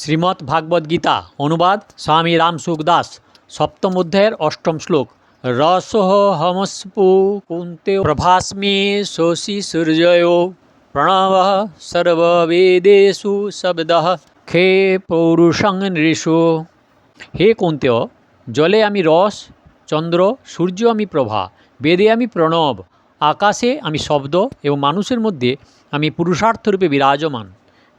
শ্রীমদ্ ভাগবত গীতা, অনুবাদ স্বামী রাম সুখদাস সপ্তম অধ্যায়ের অষ্টম শ্লোক। রসহ হমস্পু কুন্তে প্রভাস্মি শোষি সূর্যয়, প্রণব সর্ববেদেষু শব্দ খে পৌরুষং নৃষু। হে কুন্তেয়, জলে আমি রস, চন্দ্র, সূর্য আমি প্রভা, বেদে আমি প্রণব, আকাশে আমি শব্দ এবং মানুষের মধ্যে আমি পুরুষার্থরূপে বিরাজমান।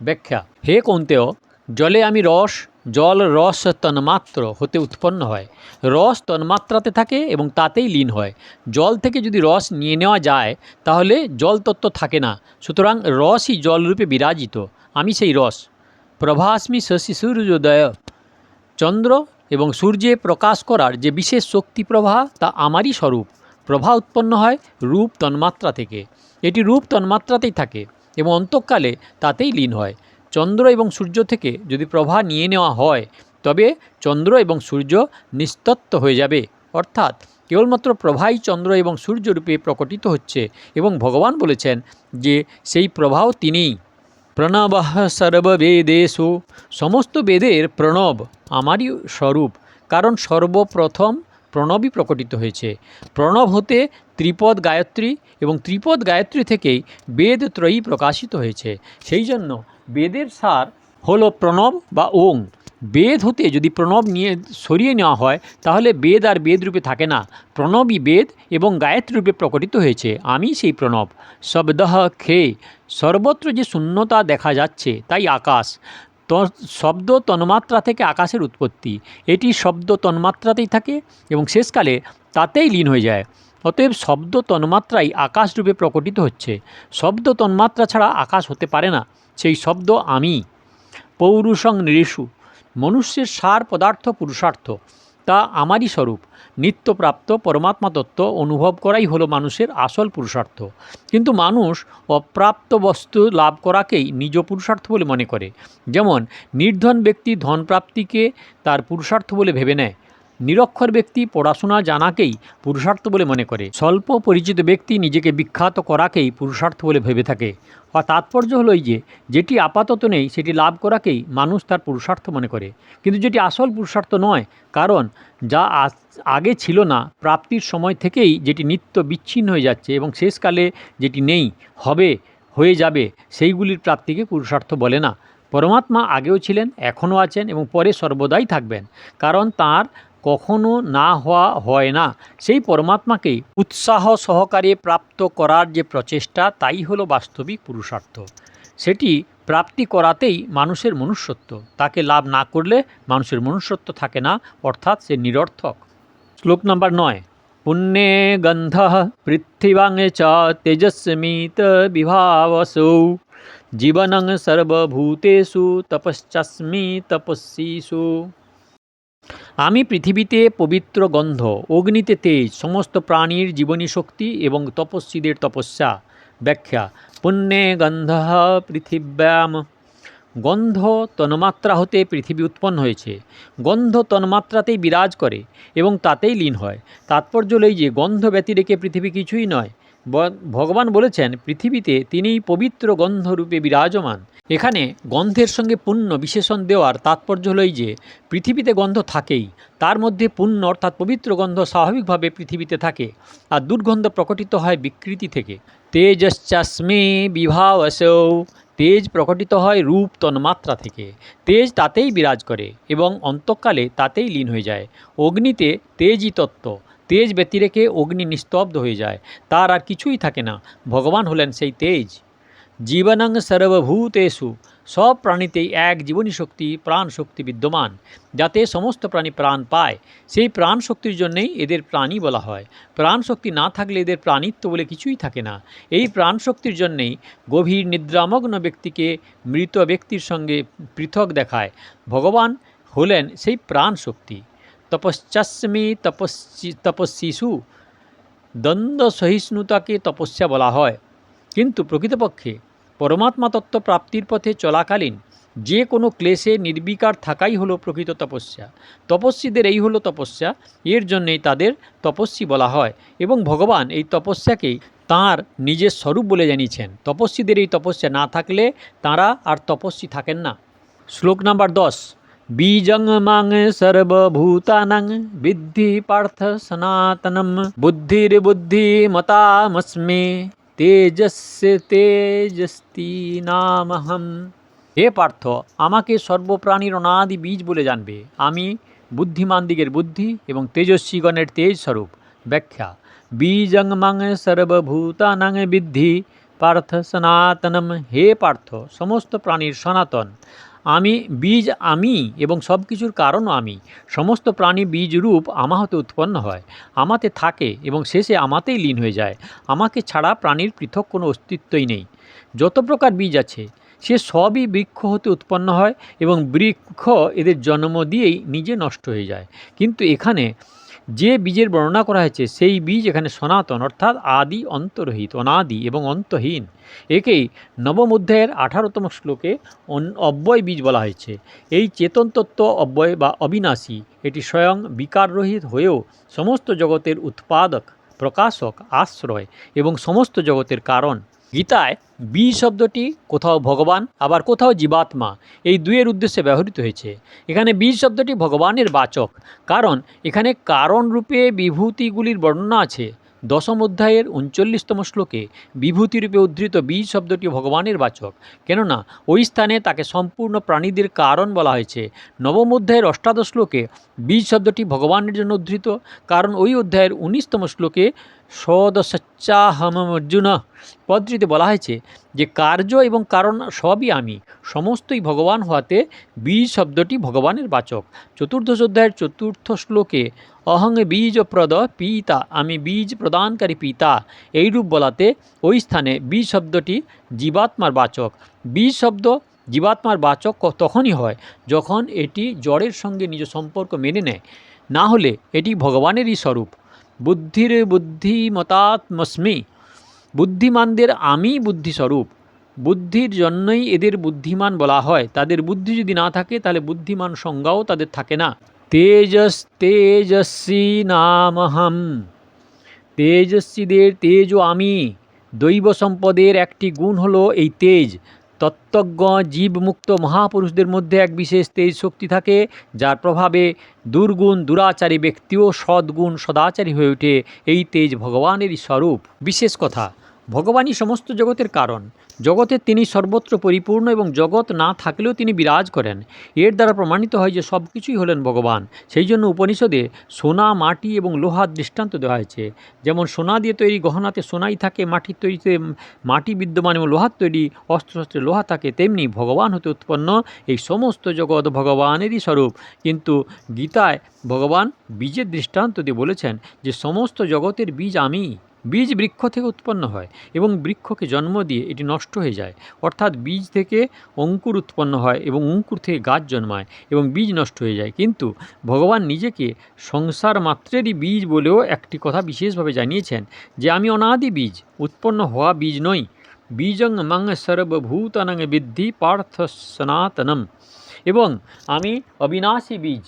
ব্যাখ্যা, হে কৌন্তেয় জলে আমি রস, জল, রস তন্মাত্র হতে উৎপন্ন হয়। রস তন্মাত্রাতে থাকে এবং তাতেই লীন হয়। জল থেকে যদি রস নিয়ে নেওয়া যায়, তাহলে জল তত্ত্ব থাকে না। সুতরাং রসই জলরূপে বিরাজিত। আমি সেই রস। প্রভাস্মি শশী সূর্যোদয়। চন্দ্র এবং সূর্যে প্রকাশ করার যে বিশেষ শক্তি প্রভা তা আমারই স্বরূপ। প্রভা উৎপন্ন হয় রূপ তন্মাত্রা থেকে। এটি রূপ তন্মাত্রাতেই থাকে এবং অন্তঃকালে তাতেই লীন হয়। চন্দ্র এবং সূর্য থেকে যদি প্রভা নিয়ে নেওয়া হয়, তবে চন্দ্র এবং সূর্য নিস্তত্ব হয়ে যাবে। অর্থাৎ কেবলমাত্র প্রভাই চন্দ্র এবং সূর্য রূপে প্রকটিত হচ্ছে এবং ভগবান বলেছেন যে সেই প্রভাও তিনিই। প্রণব সর্ববেদেশু সমস্ত বেদের প্রণব আমারই স্বরূপ, কারণ সর্বপ্রথম প্রণবই প্রকটিত হয়েছে। প্রণব হতে ত্রিপদ গায়ত্রী এবং ত্রিপদ গায়ত্রী থেকেই বেদ ত্রয়ী প্রকাশিত হয়েছে। সেই জন্য বেদের সার হলো প্রণব বা ওং। বেদ হতে যদি প্রণব নিয়ে সরিয়ে নেওয়া হয়, তাহলে বেদ আর বেদ রূপে থাকে না। প্রণবই বেদ এবং গায়ত্রী রূপে প্রকটিত হয়েছে। আমি সেই প্রণব। শব্দহ খে। সর্বত্র যে শূন্যতা দেখা যাচ্ছে, তাই আকাশ। ত শব্দ তন্মাত্রা থেকে আকাশের উৎপত্তি। এটি শব্দ তন্মাত্রাতেই থাকে এবং শেষকালে তাতেই লীন হয়ে যায়। অতএব শব্দ তন্মাত্রাই আকাশ রূপে প্রকটিত হচ্ছে। শব্দ তন্মাত্রা ছাড়া আকাশ হতে পারে না। সেই শব্দ আমি। পৌরুষং নৃষু। মনুষ্যের সার পদার্থ পুরুষার্থ। তা আমারই স্বরূপ। নিত্যপ্রাপ্ত পরমাত্মা তত্ত্ব অনুভব করাই হলো মানুষের আসল পুরুষার্থ। কিন্তু মানুষ অপ্রাপ্ত বস্তু লাভ করাকেই নিজ পুরুষার্থ বলে মনে করে। যেমন নির্ধন ব্যক্তি ধনপ্রাপ্তিকে তার পুরুষার্থ বলে ভেবে নেয়। নিরক্ষর ব্যক্তি পড়াশোনা জানাকেই পুরুষার্থ বলে মনে করে। স্বল্প পরিচিত ব্যক্তি নিজেকে বিখ্যাত করাকেই পুরুষার্থ বলে ভেবে থাকে। বা তাৎপর্য হলো এই যে, যেটি আপাতত নেই, সেটি লাভ করাকেই মানুষ তার পুরুষার্থ মনে করে। কিন্তু যেটি আসল পুরুষার্থ নয়, কারণ যা আগে ছিল না, প্রাপ্তির সময় থেকেই যেটি নিত্য বিচ্ছিন্ন হয়ে যাচ্ছে এবং শেষকালে যেটি নেই, হবে, হয়ে যাবে, সেইগুলির প্রাপ্তিকে পুরুষার্থ বলে না। পরমাত্মা আগেও ছিলেন, এখনও আছেন এবং পরে সর্বদাই থাকবেন। কারণ তার কখনো না হওয়া হয় না। সেই পরমাত্মাকে উৎসাহ সহকারে প্রাপ্ত করার যে প্রচেষ্টা, তাই হলো বাস্তবিক পুরুষার্থ। সেটি প্রাপ্তি করাতেই মানুষের মনুষ্যত্ব। তাকে লাভ না করলে মানুষের মনুষ্যত্ব থাকে না, অর্থাৎ সে নিরর্থক। শ্লোক নাম্বার নয়। পুণ্যে গন্ধ পৃথিবাং চ তেজস্মিত বিভাবসৌ। জীবনং সর্বভূতেষু তপশ্চাস্মি তপস্বীষু আমি পৃথিবীতে পবিত্র গন্ধ, অগ্নিতে তেজ, সমস্ত প্রাণীর জীবনী শক্তি এবং তপস্বীদের তপস্যা। ব্যাখ্যা, পুণ্যে গন্ধ পৃথিব্যাম। গন্ধ তন্মাত্রা হতে পৃথিবী উৎপন্ন হয়েছে। গন্ধ তন্মাত্রাতেই বিরাজ করে এবং তাতেই লীন হয়। তাৎপর্য লই যে গন্ধ ব্যতিরেকে পৃথিবী কিছুই নয়। ভগবান বলেছেন, পৃথিবীতে তিনিই পবিত্র গন্ধরূপে বিরাজমান। এখানে গন্ধের সঙ্গে পুণ্য বিশেষণ দেওয়ার তাৎপর্য হলো এই যে, পৃথিবীতে গন্ধ থাকেই। তার মধ্যে পুণ্য অর্থাৎ পবিত্র গন্ধ স্বাভাবিকভাবে পৃথিবীতে থাকে আর দুর্গন্ধ প্রকটিত হয় বিকৃতি থেকে। তেজশ্চাস্মে বিভাবসৌ, তেজ প্রকটিত হয় রূপ তন্মাত্রা থেকে। তেজ তাতেই বিরাজ করে এবং অন্তঃকালে তাতেই লীন হয়ে যায়। অগ্নিতে তেজই তত্ত্ব। তেজ ব্যতিরেকে অগ্নি নিস্তব্ধ হয়ে যায়। তার আর কিছুই থাকে না। ভগবান হলেন সেই তেজ। জীবনং সর্বভূতেষু। সব প্রাণীতেই এক জীবনী শক্তি প্রাণ শক্তি বিদ্যমান, যাতে সমস্ত প্রাণী প্রাণ পায়। সেই প্রাণ শক্তির জন্যেই এদের প্রাণী বলা হয়। প্রাণ শক্তি না থাকলে এদের প্রাণিত্ব বলে কিছুই থাকে না। এই প্রাণ শক্তির জন্যেই গভীর নিদ্রামগ্ন ব্যক্তিকে মৃত ব্যক্তির সঙ্গে পৃথক দেখায়। ভগবান হলেন সেই প্রাণ শক্তি তপশ্চাস্মি তপস্বী তপস্বীষু দ্বন্দ্ব সহিষ্ণুতাকে তপস্যা বলা হয়। কিন্তু প্রকৃতপক্ষে পরমাত্মা তত্ত্ব প্রাপ্তির পথে চলাকালীন যে কোনো ক্লেশে নির্বিকার থাকাই হলো প্রকৃত তপস্যা। তপস্বীদের এই হলো তপস্যা। এর জন্যেই তাদের তপস্বী বলা হয় এবং ভগবান এই তপস্যাকেই তাঁর নিজের স্বরূপ বলে জানিয়েছেন। তপস্বীদের এই তপস্যা না থাকলে তাঁরা আর তপস্বী থাকেন না। শ্লোক নাম্বার দশ। মাং সর্বভূতানাং বিদ্ধি পার্থ সনাতনম বুদ্ধি মতামস্মে তেজস্য তেজস্তি নামহম হে পার্থ আমাকে সর্বপ্রাণীর অনাদি বীজ বলে জানবে। আমি বুদ্ধিমান দিগের বুদ্ধি এবং তেজস্বীগণের তেজ স্বরূপ ব্যাখ্যা বীজং মাং সর্বভূতানাং বিদ্ধি পার্থ সনাতনম। হে পার্থ, সমস্ত প্রাণীর সনাতন। আমি, বীজ আমি এবং সব কিছুর কারণও আমি। সমস্ত প্রাণী বীজ রূপ আমা হতে উৎপন্ন হয়। আমাতে থাকে এবং শেষে আমাতেই লীন হয়ে যায়। আমাকে ছাড়া প্রাণীর পৃথক কোনো অস্তিত্বই নেই। যত প্রকার বীজ আছে, সে সবই বৃক্ষ হতে উৎপন্ন হয় এবং বৃক্ষ এদের জন্ম দিয়েই নিজে নষ্ট হয়ে যায়। কিন্তু এখানে যে বীজের বর্ণনা করা হয়েছে, সেই বীজ এখানে সনাতন, অর্থাৎ আদি অন্তরহিত, অনাদি এবং অন্তহীন। একেই নবম অধ্যায়ের আঠারোতম শ্লোকে অব্যয় বীজ বলা হয়েছে। এই চেতন তত্ত্ব অব্যয় বা অবিনাশী, এটি স্বয়ং বিকাররহিত হয়েও সমস্ত জগতের উৎপাদক, প্রকাশক, আশ্রয় এবং সমস্ত জগতের কারণ। গীতায় বীজ শব্দটি, কোথাও ভগবান, আবার কোথাও জীবাত্মা, এই দুয়ের উদ্দেশ্যে ব্যবহৃত হয়েছে। এখানে বীজ শব্দটি ভগবানের বাচক, কারণ এখানে কারণ রূপে বিভূতিগুলির বর্ণনা আছে। দশম অধ্যায়ের উনচল্লিশতম শ্লোকে বিভূতিরূপে উদ্ধৃত বীজ শব্দটি ভগবানের বাচক, কেননা ওই স্থানে তাকে সম্পূর্ণ প্রাণীদের কারণ বলা হয়েছে। নবম অধ্যায়ের অষ্টাদশ শ্লোকে বীজ শব্দটি ভগবানের জন্য উদ্ধৃত, কারণ ওই অধ্যায়ের উনিশতম শ্লোকে সদসচ্চাহম অর্জুন পদটিতে বলা হয়েছে যে কার্য এবং কারণ সবই আমি, সমস্তই ভগবান হওয়াতে বীজ শব্দটি ভগবানের বাচক। চতুর্দশ অধ্যায়ের চতুর্থ শ্লোকে, অহং বীজপ্রদ পিতা, আমি বীজ প্রদানকারী পিতা। এইরূপ বলাতে ওই স্থানে বীজ শব্দটি জীবাত্মার বাচক। বীজ শব্দ জীবাত্মার বাচক তখনই হয় যখন এটি জড়ের সঙ্গে নিজ সম্পর্ক মেনে নেয়। না হলে এটি ভগবানেরই স্বরূপ। বুদ্ধির বুদ্ধিমতাত্মস্মি বুদ্ধিমানদের আমি বুদ্ধিস্বরূপ। বুদ্ধির জন্যই এদের বুদ্ধিমান বলা হয়। তাদের বুদ্ধি যদি না থাকে, তাহলে বুদ্ধিমান সংজ্ঞাও তাদের থাকে না। তেজস তেজস্বী নামহম। তেজস্বীদের তেজও আমি, দৈব সম্পদের একটি গুণ হলো এই তেজ। তত্ত্বজ্ঞ, জীবমুক্ত মহাপুরুষদের মধ্যে এক বিশেষ তেজ শক্তি থাকে, যার প্রভাবে দুর্গুণ, দুরাচারী ব্যক্তিও সদ্গুণ, সদাচারী হয়ে ওঠে। এই তেজ ভগবানেরই স্বরূপ। বিশেষ কথা ভগবানই সমস্ত জগতের কারণ। জগতের তিনি সর্বত্র পরিপূর্ণ এবং জগৎ না থাকলেও তিনি বিরাজ করেন। এর দ্বারা প্রমাণিত হয় যে সব কিছুই হলেন ভগবান। সেই জন্য উপনিষদে সোনা, মাটি এবং লোহার দৃষ্টান্ত দেওয়া হয়েছে। যেমন সোনা দিয়ে তৈরি গহনাতে সোনাই থাকে মাটির তৈরিতে মাটি বিদ্যমান এবং লোহার তৈরি অস্ত্রশস্ত্রে লোহা থাকে, তেমনি ভগবান হতে উৎপন্ন এই সমস্ত জগৎ ভগবানেরই স্বরূপ। কিন্তু গীতায় ভগবান বীজের দৃষ্টান্ত দিয়ে বলেছেন যে সমস্ত জগতের বীজ আমি। বীজ বৃক্ষ থেকে উৎপন্ন হয় এবং বৃক্ষকে জন্ম দিয়ে এটি নষ্ট হয়ে যায়। অর্থাৎ বীজ থেকে অঙ্কুর উৎপন্ন হয় এবং অঙ্কুর থেকে গাছ জন্মায় এবং বীজ নষ্ট হয়ে যায়। কিন্তু ভগবান নিজেকে সংসার মাত্রেরই বীজ বলেও একটি কথা বিশেষভাবে জানিয়েছেন যে, আমি অনাদি বীজ, উৎপন্ন হওয়া বীজ নই। বীজং মং সর্বভূতানং বিদ্ধি পার্থ সনাতনম। এবং আমি অবিনাশী বীজ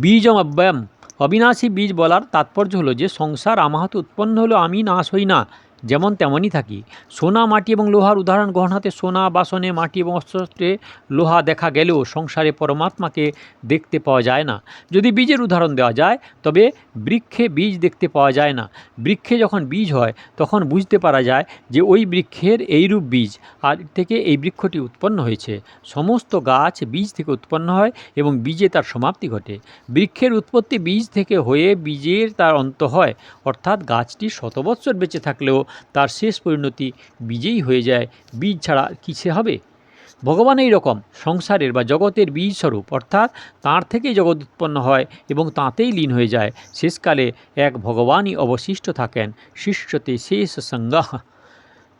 বীজম অব্যয়ম। অবিনাশী বীজ বলার তাৎপর্য হলো যে সংসার আমাহাতে উৎপন্ন হলো আমি নাশ হই না। যেমন তেমনই থাকি। সোনা, মাটি এবং লোহার উদাহরণ গ্রহণ গহনাতে সোনা, বাসনে, মাটি এবং অস্ত্রে লোহা দেখা গেলেও সংসারে পরমাত্মাকে দেখতে পাওয়া যায় না। যদি বীজের উদাহরণ দেওয়া যায়, তবে বৃক্ষে বীজ দেখতে পাওয়া যায় না। বৃক্ষে যখন বীজ হয়, তখন বুঝতে পারা যায় যে ওই বৃক্ষের এইরূপ বীজ, আর থেকে এই বৃক্ষটি উৎপন্ন হয়েছে। সমস্ত গাছ বীজ থেকে উৎপন্ন হয় এবং বীজে তার সমাপ্তি ঘটে। বৃক্ষের উৎপত্তি বীজ থেকে হয়ে বীজের তার অন্ত হয়, অর্থাৎ গাছটি শত বৎসর বেঁচে থাকলেও তার শেষ পরিণতি বীজেই হয়ে যায়, বীজ ছাড়া কিসে হবে? ভগবান এই রকম, সংসারের বা জগতের বীজ স্বরূপ, অর্থাৎ তাঁর থেকেই জগৎ উৎপন্ন হয় এবং তাঁতেই লীন হয়ে যায়। শেষকালে এক ভগবানই অবশিষ্ট থাকেন, শিষ্যতে শেষ সংজ্ঞা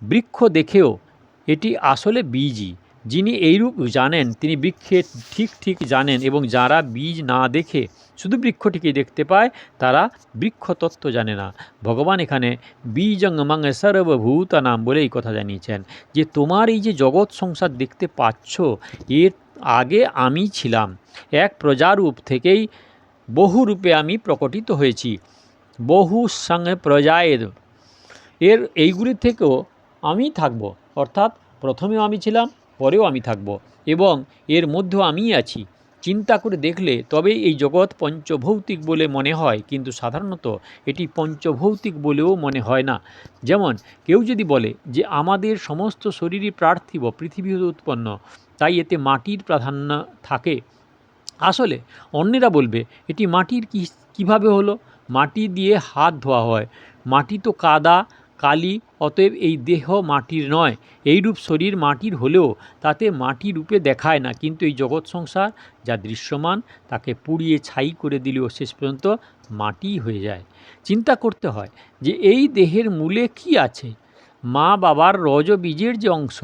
বৃক্ষ দেখেও এটি আসলে বীজই। যিনি এইরূপ জানেন, তিনি বৃক্ষের ঠিক ঠিক জানেন এবং যারা বীজ না দেখে শুধু বৃক্ষটিকে দেখতে পায়, তারা বৃক্ষতত্ত্ব জানে না। ভগবান এখানে বীজং মং সর্বভূত নাম বলে এই কথা জানিয়েছেন যে, তোমার এই যে জগৎ সংসার দেখতে পাচ্ছ, এর আগে আমি ছিলাম। এক প্রজারূপ থেকেই বহু রূপে আমি প্রকটিত হয়েছি। বহু সঙ্গে প্রজায়ের, এর এইগুলির থেকেও আমি থাকব। অর্থাৎ প্রথমেও আমি ছিলাম পরেও আমি থাকব এবং এর মধ্যেও আমিই আছি। চিন্তা করে দেখলে তবে এই জগৎ পঞ্চভৌতিক বলে মনে হয়, কিন্তু সাধারণত এটি পঞ্চভৌতিক বলেও মনে হয় না। যেমন কেউ যদি বলে যে আমাদের সমস্ত শরীরই পার্থিব, পৃথিবী হতে উৎপন্ন, তাই এতে মাটির প্রাধান্য থাকে। আসলে অন্যেরা বলবে, এটি মাটির কি, কীভাবে হলো? মাটি দিয়ে হাত ধোয়া হয়। মাটি তো কাদা কালি, অতএব এই দেহ মাটির নয়। এইরূপ শরীর মাটির হলেও তাতে মাটি রূপে দেখায় না। কিন্তু এই জগৎ সংসার যা দৃশ্যমান, তাকে পুড়িয়ে ছাই করে দিলেও শেষ পর্যন্ত মাটিই হয়ে যায়। চিন্তা করতে হয় যে এই দেহের মূলে কি আছে? মা বাবার রজ বীজের যে অংশ,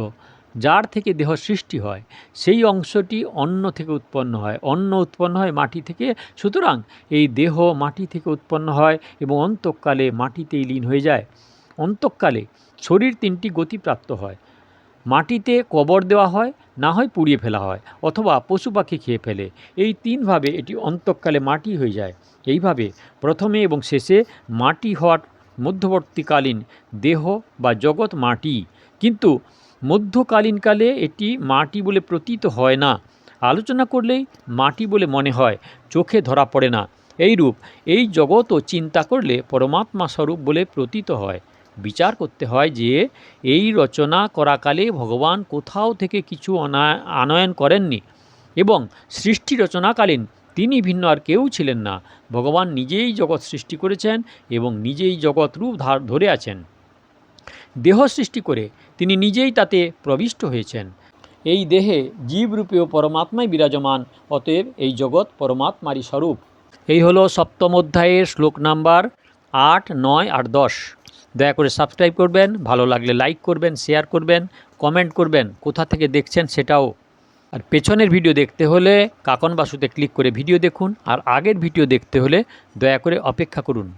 যার থেকে দেহ সৃষ্টি হয়, সেই অংশটি অন্ন থেকে উৎপন্ন হয়। অন্ন উৎপন্ন হয় মাটি থেকে। সুতরাং এই দেহ মাটি থেকে উৎপন্ন হয় এবং অন্তকালে মাটিতেই লীন হয়ে যায়। অন্তকালে শরীর তিনটি গতিপ্রাপ্ত হয়। মাটিতে কবর দেওয়া হয়, না হয় পুড়িয়ে ফেলা হয়, অথবা পশু পাখি খেয়ে ফেলে। এই তিনভাবে এটি অন্তকালে মাটি হয়ে যায়। এইভাবে প্রথমে এবং শেষে মাটি হওয়ার মধ্যবর্তীকালীন দেহ বা জগৎ মাটি। কিন্তু মধ্যকালীনকালে এটি মাটি বলে প্রতীত হয় না। আলোচনা করলেই মাটি বলে মনে হয়, চোখে ধরা পড়ে না। এইরূপ এই জগৎও চিন্তা করলে পরমাত্মা স্বরূপ বলে প্রতীত হয়। বিচার করতে হয় যে এই রচনা করাকালে ভগবান কোথাও থেকে কিছু আনয়ন করেননি এবং সৃষ্টি রচনাকালীন তিনি ভিন্ন আর কেউ ছিলেন না। ভগবান নিজেই জগৎ সৃষ্টি করেছেন এবং নিজেই জগৎ রূপ ধরে আছেন। দেহ সৃষ্টি করে তিনি নিজেই তাতে প্রবিষ্ট হয়েছেন। এই দেহে জীবরূপেও পরমাত্মাই বিরাজমান, অতএব এই জগৎ পরমাত্মারই স্বরূপ। এই হলো সপ্তম অধ্যায়ের শ্লোক নাম্বার আট, নয় আর দশ। দয়া করে সাবস্ক্রাইব করবেন, ভালো লাগলে লাইক করবেন, শেয়ার করবেন, কমেন্ট করবেন, কোথা থেকে দেখছেন সেটাও। আর পেছনের ভিডিও দেখতে হলে কাকন বাসুতে ক্লিক করে ভিডিও দেখুন, আর আগের ভিডিও দেখতে হলে দয়া করে অপেক্ষা করুন।